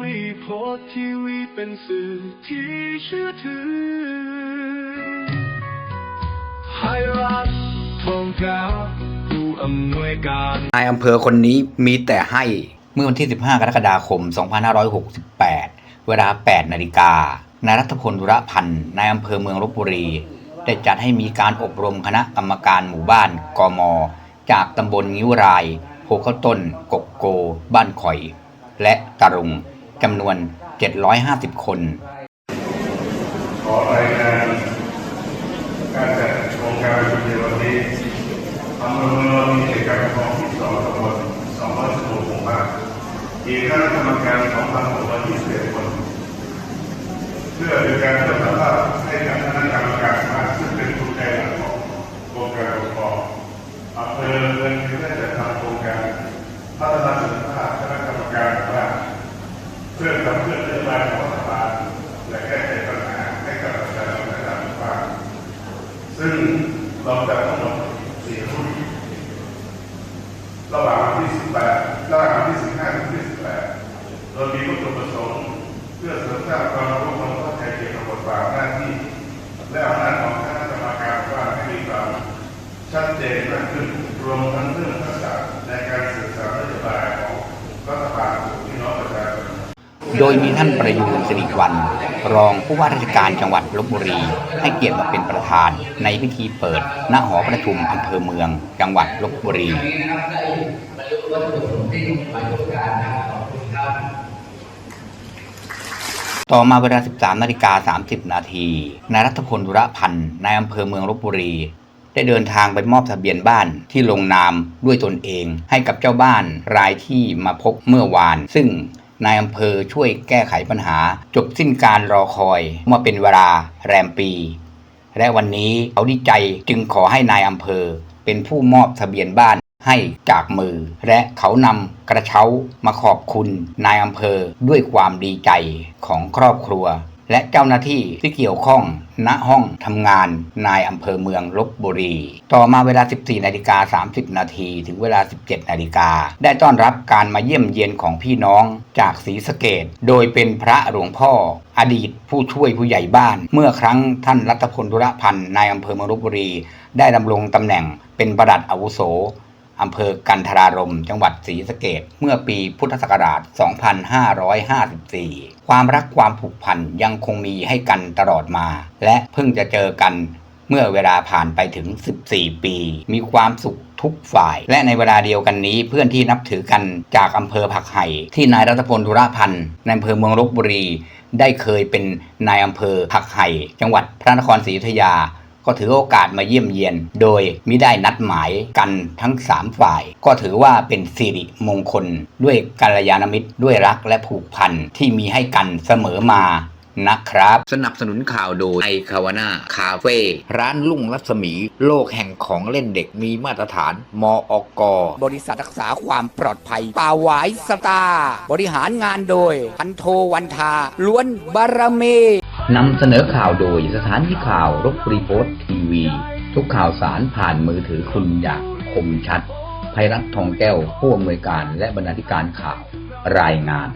วีโพสทีวีเป็นสื่อที่เชื่อถือไทยรัฐทองกาผู้อำนวยการนายอำเภอคนนี้มีแต่ให้ เมื่อวันที่ 15 กรกฎาคม 2568 เวลา 8 นาฬิกานายรัฐพลธุระพันธ์นายอำเภอเมืองลบบุรี ได้จัดให้มีการอบรมคณะกรรมการหมู่บ้านกม จากตำบลงิ้วรายโพข้าต้น กกโก บ้านข่อย และตะรุง จำนวน 750 คน ขอรายงานการจัดโครงการในวันนี้อำเภอเมืองเรามีกิจกรรของที่สองตำบล216หมู่บ้านมีคณะกรรมการ2,621คน เพื่อเป็นการตรวจสอบให้ เราจะทั้งหมดสี่รุ่นระหว่างวันที่18ระหว่างวันที่15ถึง28โดยมีวัตถุประสงค์เพื่อเสริมสร้างความรู้ความเข้าใจเกี่ยวกับบทบาทหน้าที่ และอำนาจของคณะกรรมการว่าให้มีความชัดเจนมากขึ้นรวมทั้งเรื่อง โดยมีท่านประยูนสิริวัลรองผู้ว่าราชการจังหวัดลบบุรี ให้เกียรติมาเป็นประธานในพิธีเปิด ณ หอประชุมอำเภอเมือง จังหวัดลบบุรีต่อมาเวลา 13 นาฬิกา 30 นาทีนายรัฐพลธุระพันธ์นายอำเภอเมืองลบบุรี ได้เดินทางไปมอบทะเบียนบ้านที่ลงนามด้วยตนเองให้กับเจ้าบ้านรายที่มาพบเมื่อวาน ซึ่ง นายอำเภอช่วยแก้ไขปัญหา จบสิ้นการรอคอยมาเป็นเวลาแรมปี และวันนี้เขาดีใจจึงขอให้นายอำเภอ เป็นผู้มอบทะเบียนบ้านให้จากมือ และเขานำกระเช้ามาขอบคุณนายอำเภอด้วยความดีใจของครอบครัว และเจ้าหน้าที่ที่เกี่ยวข้องณห้องทำงานนายอำเภอเมืองลบบุรี ต่อมาเวลา 14 นาฬิกา 30 นาทีถึงเวลา 17 นาฬิกา ได้ต้อนรับการมาเยี่ยมเยียนของพี่น้องจากศรีสะเกดโดยเป็นพระหลวงพ่อ อดีตผู้ช่วยผู้ใหญ่บ้าน เมื่อครั้งท่านรัตพลธุระพันธ์นายอำเภอเมืองลบบุรี ได้ดำรงตำแหน่งเป็นประหลัดอาวุโส อำเภอกันทรารมจังหวัดศรีสะเกดเมื่อปีพุทธศักราช 2554 ความรักความผูกพันยังคงมีให้กันตลอดมา และเพิ่งจะเจอกันเมื่อเวลาผ่านไปถึง 14 ปี มีความสุขทุกฝ่าย และในเวลาเดียวกันนี้เพื่อนที่นับถือกันจากอำเภอผักไห่ ที่นายรัตพลธุระพันธ์ในอำเภอเมืองลบบุรี ได้เคยเป็นนายอำเภอผักไห่ จังหวัดพระนครศรีอยุธยา ก็ถือโอกาสมาเยี่ยมเยียน โดยมิได้นัดหมายกันทั้ง 3 ฝ่าย ก็ถือว่าเป็นสิริมงคล ด้วยกัลยาณมิตรด้วยรักและผูกพันที่มีให้กันเสมอมานะครับ สนับสนุนข่าวโดยไอคาวาน่าคาเฟ่ร้านลุ่งรัศมี โลกแห่งของเล่นเด็กมีมาตรฐาน มออกบริษัทรักษาความปลอดภัยป่าหวายสตาร์บริหารงานโดย พันโทวันทา ล้วนบารมี นำเสนอข่าวโดยสถานีข่าวรบรีโพสทีวี ทุกข่าวสารผ่านมือถือคุณอย่างคมชัดภัยรัฐทองแก้วผู้อำนวยการและบรรณาธิการข่าวรายงาน